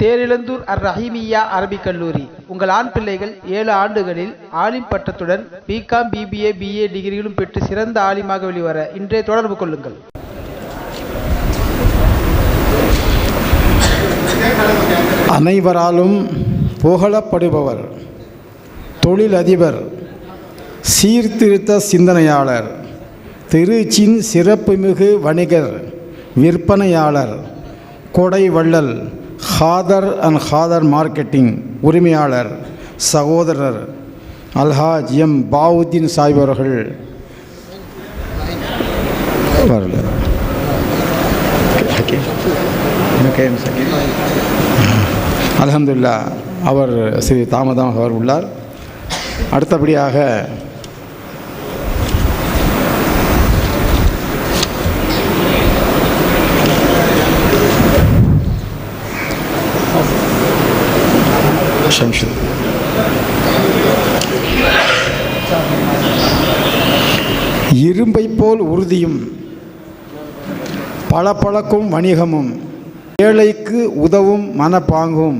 தேரிழந்தூர் அர் ரஹீமியா அரபிக் கல்லூரி. உங்கள் ஆண் பிள்ளைகள் ஏழு ஆண்டுகளில் ஆலிம் பட்டத்துடன் பிகாம் பிபிஏ பிஏ டிகிரிகளும் பெற்று சிறந்த ஆலிமாக வெளிவர இன்றே தொடர்பு கொள்ளுங்கள். அனைவராலும் புகழப்படுபவர் தொழிலதிபர் சீர்திருத்த சிந்தனையாளர் திருச்சின் சிறப்புமிகு வணிகர் விற்பனையாளர் கொடை வள்ளல் ஹாதர் அண்ட் ஹாதர் மார்க்கெட்டிங் உரிமையாளர் சகோதரர் அல்ஹாஜ் எம் பாவுத்தீன் சாஹிப் அவர்கள். வரல. அவர் ஸ்ரீ தாமதமாக அவர் உள்ளார். அடுத்தபடியாக ஷம்ஷு இரும்பை போல் உறுதியும் பளபளக்கும் வணிகமும் ஏழைக்கு உதவும் மனப்பாங்கும்.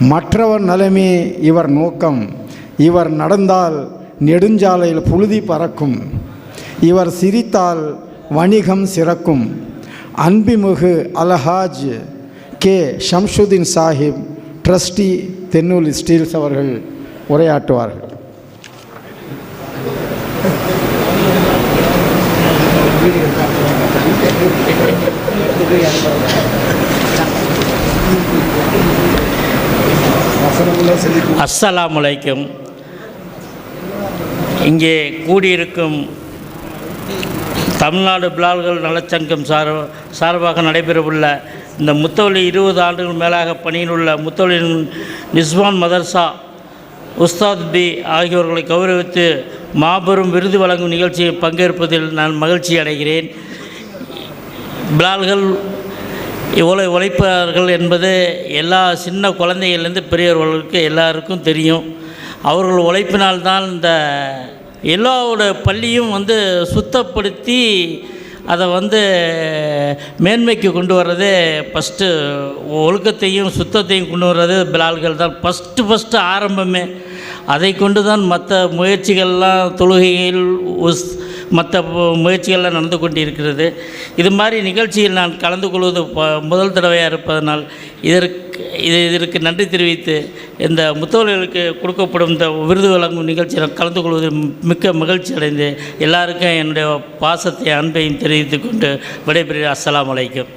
மற்றவர் நலமே இவர் நோக்கம். இவர் நடந்தால் நெடுஞ்சாலையில் புழுதி பறக்கும். இவர் சிரித்தால் வணிகம் சிறக்கும். அன்பிமிகு Alhaj K Shamsudeen Sahib trustee Thennul steels அவர்கள் உரையாற்றுவார்கள். அஸ்ஸலாம் அலைக்கும் இங்கே கூடியிருக்கும் தமிழ்நாடு பிளால்கள் நலச்சங்கம் சார் சார்பாக நடைபெறவுள்ள இந்த முத்தவழி இருபது ஆண்டுகள் மேலாக பணியில் உள்ள முத்தவழியின் நிஸ்வான் மதர்சா உஸ்தாத் பி ஆகியோர்களை கௌரவித்து மாபெரும் விருது வழங்கும் நிகழ்ச்சியில் பங்கேற்பதில் நான் மகிழ்ச்சி அடைகிறேன். பிலால்கள் இவ்வளோ உழைப்பார்கள் என்பது எல்லா சின்ன குழந்தைகள்லேருந்து பெரியவர்களுக்கு எல்லாருக்கும் தெரியும். அவர்கள் உழைப்பினால்தான் இந்த எல்லாவோட பள்ளியும் வந்து சுத்தப்படுத்தி அதை வந்து மேன்மைக்கு கொண்டு வர்றதே ஃபஸ்ட்டு ஒழுக்கத்தையும் சுத்தத்தையும் கொண்டு வர்றது பிலால்கள் தான். ஃபஸ்ட்டு ஃபஸ்ட்டு ஆரம்பமே. அதை கொண்டு தான் மற்ற முயற்சிகள்லாம் தொழுகையில் உஸ் மற்ற முயற்சிகள்லாம் நடந்து கொண்டிருக்கிறது. இது மாதிரி நிகழ்ச்சியில் நான் கலந்து கொள்வது முதல் தடவையாக இருப்பதனால் இதற்கு இது இதற்கு நன்றி தெரிவித்து இந்த முத்தோர்களுக்கு கொடுக்கப்படும் இந்த விருது வழங்கும் நிகழ்ச்சியில் கலந்து கொள்வதில் மிக்க மகிழ்ச்சி அடைந்து எல்லாருக்கும் என்னுடைய பாசத்தை அன்பையும் தெரிவித்துக்கொண்டு விடைபெறுகிறேன். அஸ்ஸலாமு அலைக்கும்.